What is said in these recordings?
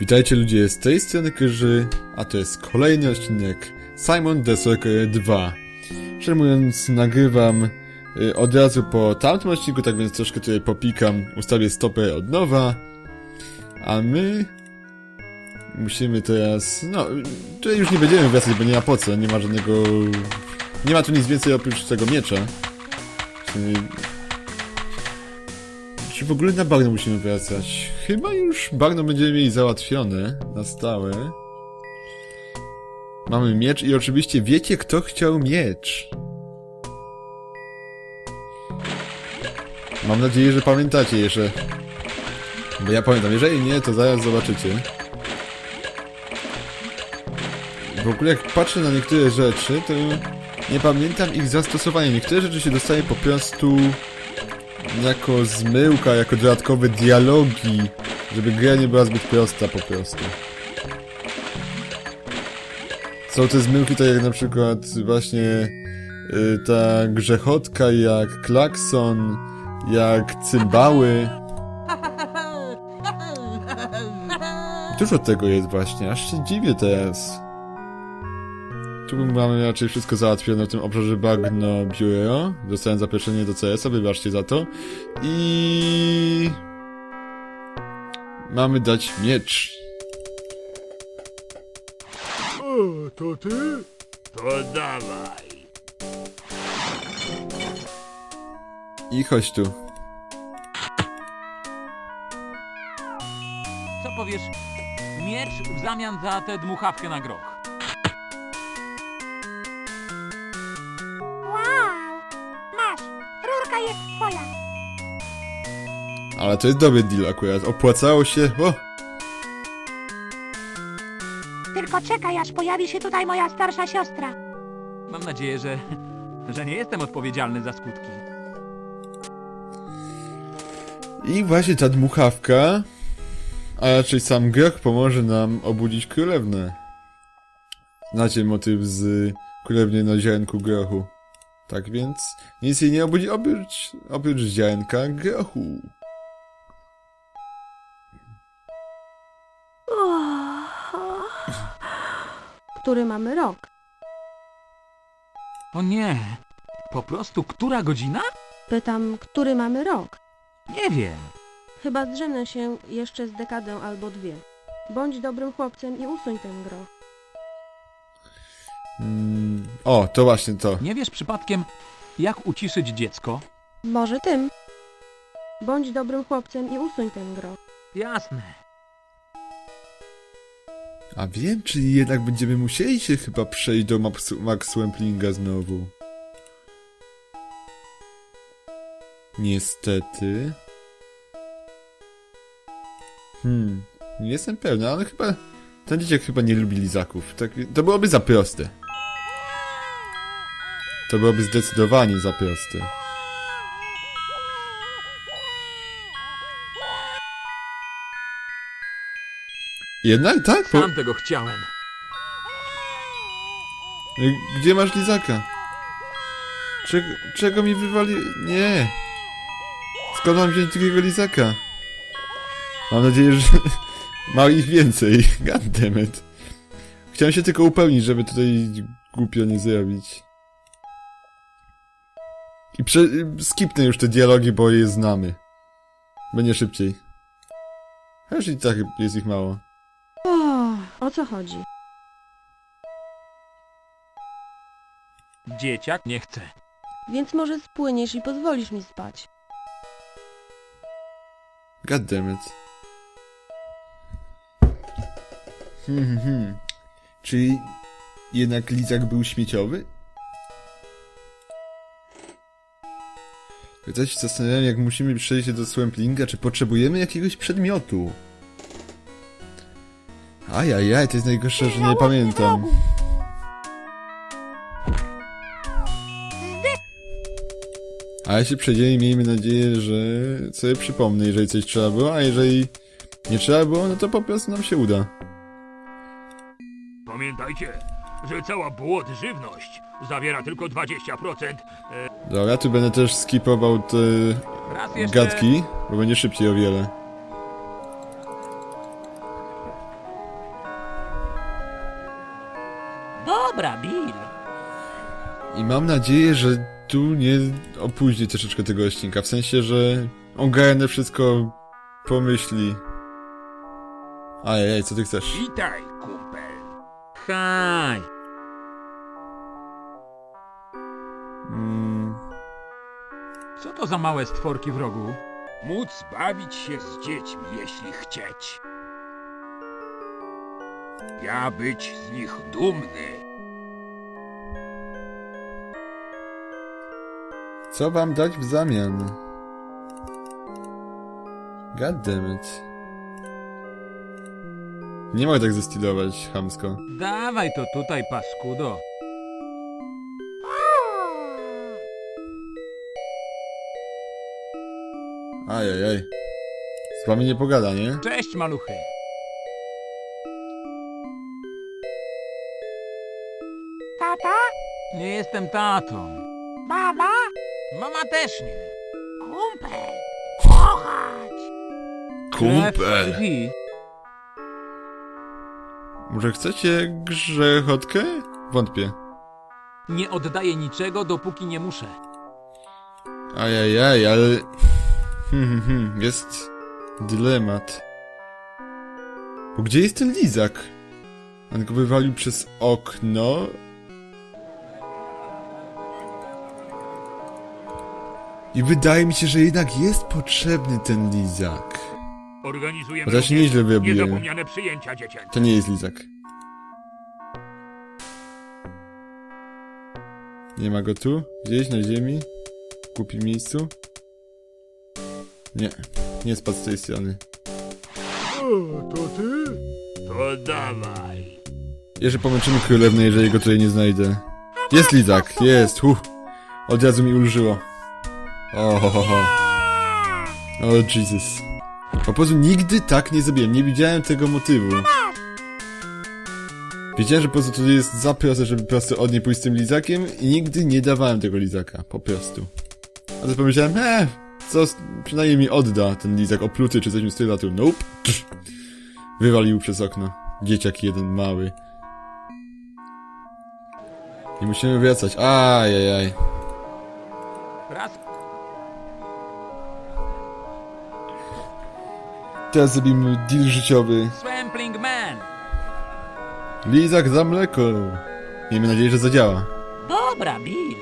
Witajcie ludzie z tej strony Kyży, a to jest kolejny odcinek Simon Sorcerer 2. Szczerze mówiąc, nagrywam y, od razu po tamtym odcinku, tak więc troszkę tutaj popikam, ustawię stopę od nowa, a my musimy teraz, no, tutaj już nie będziemy wracać, bo nie ma po co, nie ma żadnego, nie ma tu nic więcej oprócz tego miecza. Czyli czy w ogóle na bagno musimy wracać? Chyba już bagno będziemy mieli załatwione na stałe. Mamy miecz i oczywiście wiecie kto chciał miecz. Mam nadzieję, że pamiętacie jeszcze. Bo ja pamiętam, jeżeli nie, to zaraz zobaczycie. W ogóle jak patrzę na niektóre rzeczy, to nie pamiętam ich zastosowania. Niektóre rzeczy się dostaje po prostu jako zmyłka, jako dodatkowe dialogi, żeby gra nie była zbyt prosta po prostu. Są te zmyłki tak jak na przykład właśnie y, ta grzechotka jak klakson, jak cymbały. Dużo tego jest właśnie, aż się dziwię teraz. Tu mamy raczej wszystko załatwione w tym obszarze bagno biuro. Dostałem zaproszenie do CS-a, wybaczcie za to. I... Mamy dać miecz. O, to ty? To dawaj. I chodź tu. Co powiesz? Miecz w zamian za tę dmuchawkę na groch. Ale to jest dobry deal akurat. Opłacało się. O! Tylko czekaj, aż pojawi się tutaj moja starsza siostra. Mam nadzieję, że, że nie jestem odpowiedzialny za skutki. I właśnie ta dmuchawka, a raczej sam groch pomoże nam obudzić królewnę. Znacie motyw z królewny na ziarenku grochu. Tak więc nic jej nie obudzi oprócz, oprócz ziarenka grochu. Który mamy rok. O nie! Po prostu która godzina? Pytam, który mamy rok. Nie wiem. Chyba zdrzemnę się jeszcze z dekadę albo dwie. Bądź dobrym chłopcem i usuń ten groch. Mm, o, to właśnie to. Nie wiesz przypadkiem, jak uciszyć dziecko? Może tym. Bądź dobrym chłopcem i usuń ten groch. Jasne. A wiem, czyli jednak będziemy musieli się chyba przejść do Max, Max Wemplinga znowu. Niestety. Hmm, nie jestem pewny, ale chyba ten dzieciak chyba nie lubi lizaków. Tak, to byłoby za proste. To byłoby zdecydowanie za proste. Jednak tak? Po... Sam tego chciałem. Gdzie masz lizaka? Czego, czego mi wywali... Nie! Skąd mam wziąć drugiego lizaka? Mam nadzieję, że ma ich więcej. Goddammit. Chciałem się tylko upewnić, żeby tutaj głupio nie zrobić. I prze... skipnę już te dialogi, bo je znamy. Będzie szybciej. Chociaż i tak jest ich mało. O, co chodzi? Dzieciak nie chce. Więc może spłyniesz i pozwolisz mi spać. Goddammit. Hmm, hmm, hmm. Czyli jednak lizak był śmieciowy? Ja się zastanawiam, jak musimy przejść do Swamplinga, czy potrzebujemy jakiegoś przedmiotu? Ajajaj, to jest najgorsze, że nie pamiętam. A jeśli przejdziemy, miejmy nadzieję, że sobie przypomnę, jeżeli coś trzeba było, a jeżeli nie trzeba było, no to po prostu nam się uda. Pamiętajcie, że cała błot żywność zawiera tylko 20%. Dobra, tu będę też skipował te Raz jeszcze... gadki, bo będzie szybciej o wiele. Mam nadzieję, że tu nie opóźni troszeczkę tego odcinka, w sensie, że ogarnę wszystko, pomyśli. Ajajaj, co ty chcesz? Witaj, kumpel. Haj! Mm, Co to za małe stworki w rogu? Móc bawić się z dziećmi, jeśli chcieć. Ja być z nich dumny. Co wam dać w zamian? God damn it. Nie mogę tak zestylować, chamsko. Dawaj to tutaj, paskudo. Ajajaj. Z wami nie pogada, nie? Cześć, maluchy. Tata? Nie jestem tatą. Mama? Mama też nie. Kumpel? Kochać! Krew Kumpel. krwi. Może chcecie grzechotkę? Wątpię. Nie oddaję niczego, dopóki nie muszę. Ajajaj, ale... Hmm, hmm, hmm, jest dylemat. Bo gdzie jest ten lizak? On go wywalił przez okno. I wydaje mi się, że jednak jest potrzebny ten lizak. Organizujemy Chociaż również nieźle niezapomniane przyjęcia dziecięce. To nie jest lizak. Nie ma go tu? Gdzieś na ziemi? W głupim miejscu? Nie. Nie spadł z tej strony. to ty? To dawaj. Jeszcze pomęczymy królewny, jeżeli go tutaj nie znajdę. Jest lizak, jest, huh. Od razu mi ulżyło. O, ho, ho, ho. O, Jesus. Po prostu nigdy tak nie zrobiłem, nie widziałem tego motywu. Wiedziałem, że po prostu to jest za proste, żeby po prostu od niej pójść z tym lizakiem i nigdy nie dawałem tego lizaka, po prostu. A to pomyślałem, eh, co przynajmniej mi odda ten lizak opluty czy coś w stylu, tu nope. Wywalił przez okno. Dzieciak jeden mały. I musimy wracać. Ajajaj. Raz Teraz zrobimy deal życiowy. Swampling Man. Lizak za mleko. Miejmy nadzieję, że zadziała. Dobra, Bill.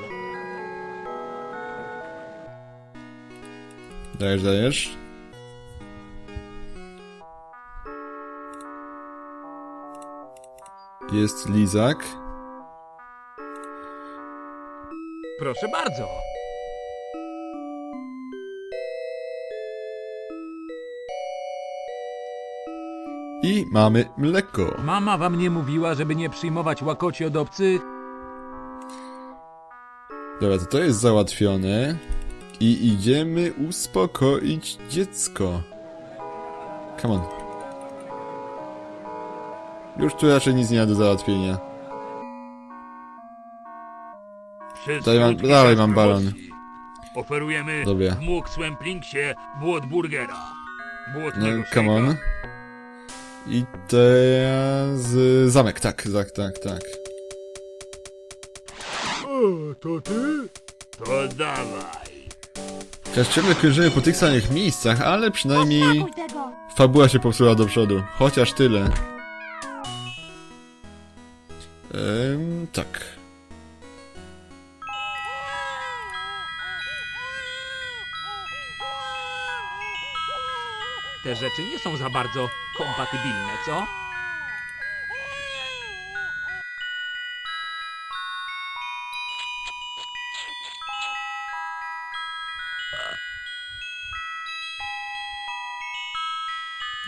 Dajesz, dajesz. Jest lizak. Proszę bardzo. I mamy mleko. Mama wam nie mówiła, żeby nie przyjmować łakoci od obcych? Dobra, to to jest załatwione. I idziemy uspokoić dziecko. Come on. Już tu raczej nic nie ma do załatwienia. Przez Daj mam- krótki czas mam balon. promocji Oferujemy Dobra. w Mógł Swemplingsie błot burgera. No, come on. szejka. I teraz... y, Zamek, tak, tak, tak, tak. To ty? To dawaj. Teraz ciągle krążymy po tych samych miejscach, ale przynajmniej fabuła się popsuła do przodu. Chociaż tyle. Ehm, tak. Te rzeczy nie są za bardzo kompatybilne, co?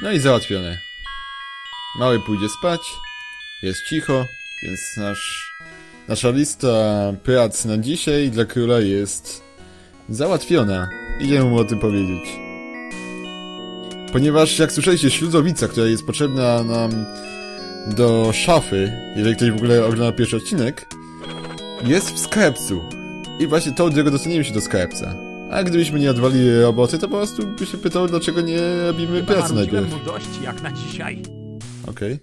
No i załatwione. Mały pójdzie spać, jest cicho, więc nasz, nasza lista prac na dzisiaj dla króla jest załatwiona. Idziemy mu o tym powiedzieć. Ponieważ, jak słyszeliście, śluzowica, która jest potrzebna nam do szafy, jeżeli ktoś w ogóle ogląda pierwszy odcinek, jest w skarbcu. I właśnie tą drogą dostaniemy się do skarbca. A gdybyśmy nie odwalili roboty, to po prostu by się pytał, dlaczego nie robimy Chyba pracy najpierw. mu dość jak na dzisiaj. Okej.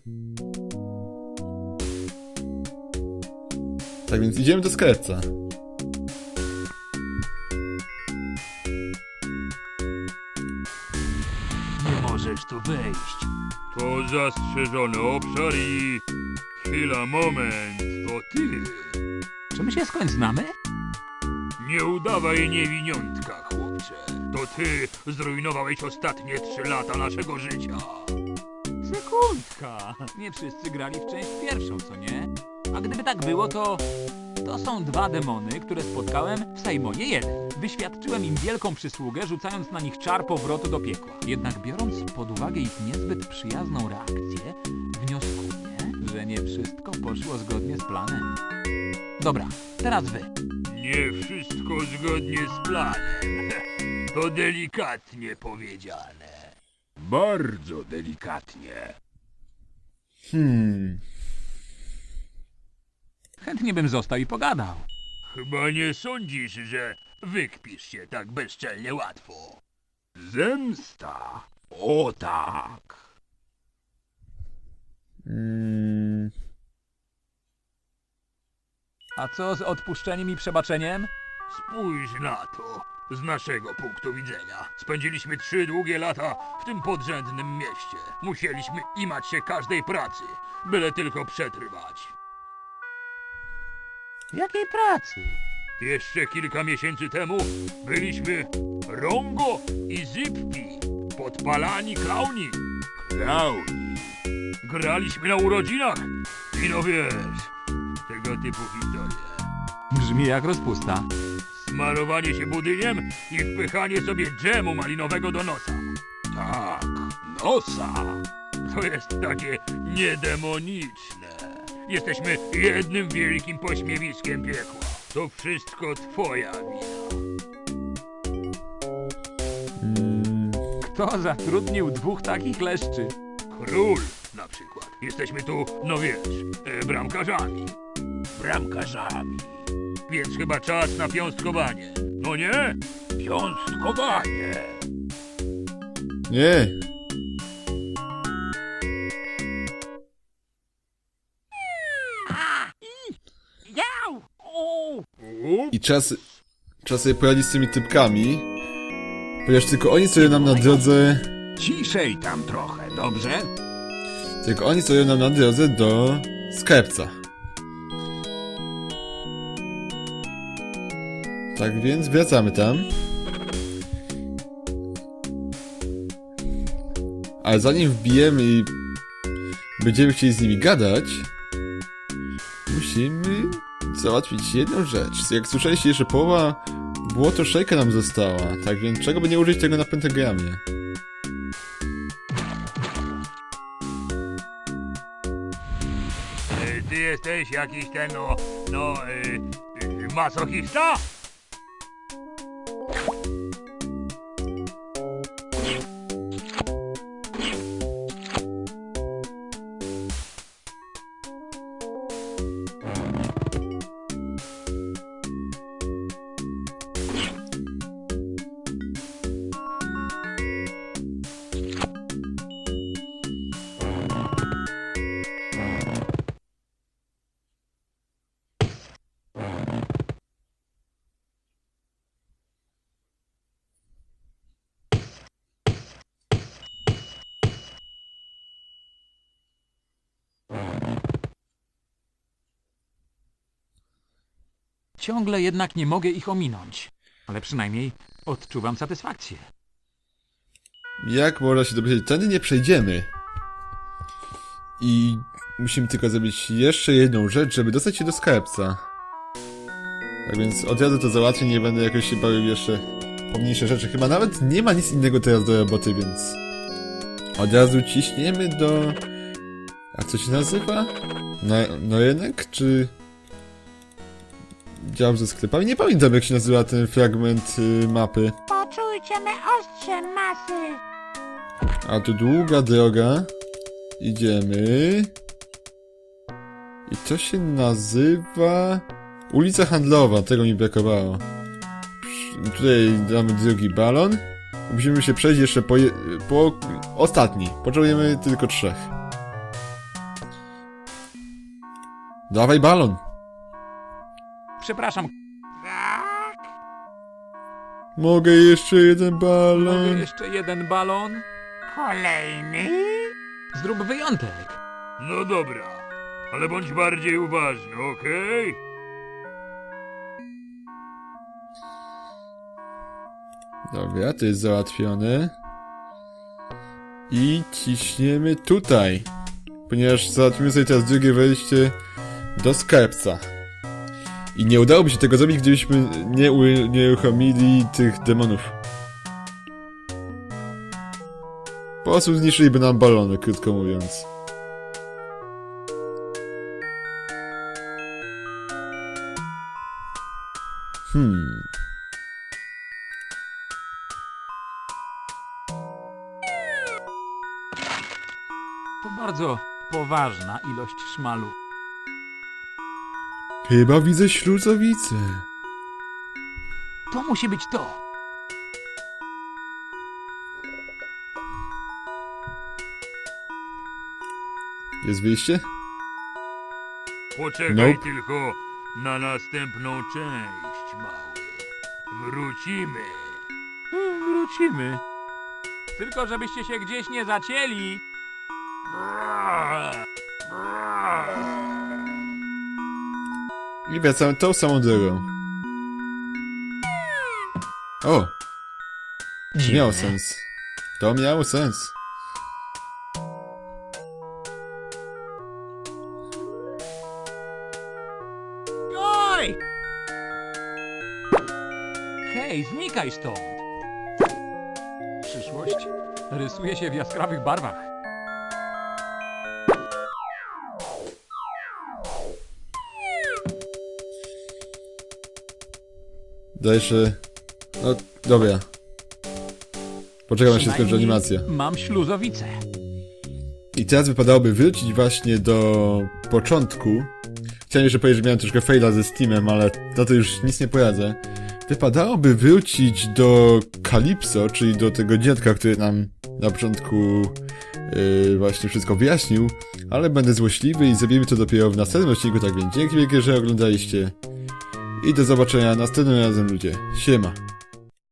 Tak więc idziemy do sklepca. Wejść. To zastrzeżony obszar i... Chwila, moment, to ty. Czy my się skąd znamy? Nie udawaj niewiniątka, chłopcze. To ty zrujnowałeś ostatnie trzy lata naszego życia. Sekundka. Nie wszyscy grali w część pierwszą, co nie? A gdyby tak było, to... To są dwa demony, które spotkałem w Sajmonie 1. Wyświadczyłem im wielką przysługę, rzucając na nich czar powrotu do piekła. Jednak biorąc pod uwagę ich niezbyt przyjazną reakcję, wnioskuję, że nie wszystko poszło zgodnie z planem. Dobra, teraz wy. Nie wszystko zgodnie z planem. To delikatnie powiedziane. Bardzo delikatnie. Hmm. Chętnie bym został i pogadał. Chyba nie sądzisz, że wykpisz się tak bezczelnie łatwo. Zemsta. O tak. Mm. A co z odpuszczeniem i przebaczeniem? Spójrz na to. Z naszego punktu widzenia. Spędziliśmy trzy długie lata w tym podrzędnym mieście. Musieliśmy imać się każdej pracy, byle tylko przetrwać. Jakiej pracy? Jeszcze kilka miesięcy temu byliśmy Rongo i Zippi, podpalani klauni. Klauni. Graliśmy na urodzinach i no wiesz, tego typu historie. Brzmi jak rozpusta. Smarowanie się budyniem i wpychanie sobie dżemu malinowego do nosa. Tak, nosa. To jest takie niedemoniczne. Jesteśmy jednym wielkim pośmiewiskiem piekła. To wszystko twoja wina. Kto zatrudnił dwóch takich leszczy? Król na przykład. Jesteśmy tu, no wiesz, e, bramkarzami. Bramkarzami. Więc chyba czas na piąstkowanie. No nie? Piąstkowanie. Nie. I czas, czas sobie poradzić z tymi typkami. Ponieważ tylko oni stoją nam na drodze. Ciszej tam trochę, dobrze? Tylko oni stoją nam na drodze do sklepca. Tak więc wracamy tam. Ale zanim wbijemy i będziemy chcieli z nimi gadać, musimy załatwić jedną rzecz. Jak słyszeliście, jeszcze połowa błoto szejka nam została. Tak więc czego by nie użyć tego na pentagramie? Ty jesteś jakiś ten, no, no, masochista? Ciągle jednak nie mogę ich ominąć. Ale przynajmniej odczuwam satysfakcję. Jak można się dowiedzieć? Tędy nie przejdziemy. I musimy tylko zrobić jeszcze jedną rzecz, żeby dostać się do skarbca. Tak więc od razu to załatwię, nie będę jakoś się bawił jeszcze pomniejsze rzeczy. Chyba nawet nie ma nic innego teraz do roboty, więc... Od razu ciśniemy do... A co się nazywa? No rynek, czy... Dział ze sklepami? Nie pamiętam jak się nazywa ten fragment y, mapy. Poczujcie me ostrze masy. A to długa droga. Idziemy. I to się nazywa... Ulica Handlowa, tego mi brakowało. Tutaj damy drugi balon. Musimy się przejść jeszcze po, je... po ostatni. Potrzebujemy tylko trzech. Dawaj balon. Przepraszam, Mogę jeszcze jeden mogę balon? jeszcze jeden balon? Kolejny? Zrób wyjątek. No dobra, ale bądź bardziej uważny, okej? Dobra, to jest załatwione. I ciśniemy tutaj. Ponieważ załatwimy sobie teraz drugie wejście do skarbca. I nie udałoby się tego zrobić, gdybyśmy nie, u, nie uruchomili tych demonów. Po prostu zniszczyliby nam balony, krótko mówiąc. Hmm. To bardzo poważna ilość szmalu. Chyba widzę śluzowicę. To musi być to. Jest wyjście? Poczekaj Nope. tylko na następną część, mały. Wrócimy. Wrócimy. Tylko żebyście się gdzieś nie zacięli. I wracamy tą samą drogą. O! To miało sens. To miało sens. Oj! Hej, znikaj stąd! Przyszłość rysuje się w jaskrawych barwach. Dalsze... No, dobra. Poczekam, aż się skończy Przynajmniej animacja. Mam śluzowicę. I teraz wypadałoby wrócić właśnie do początku. Chciałem jeszcze powiedzieć, że miałem troszkę faila ze Steamem, ale na to już nic nie poradzę. Wypadałoby wrócić do Calypso, czyli do tego dziadka, który nam na początku yy, właśnie wszystko wyjaśnił, ale będę złośliwy i zrobimy to dopiero w następnym odcinku, tak więc dzięki wielkie, że oglądaliście i do zobaczenia następnym razem ludzie. Siema.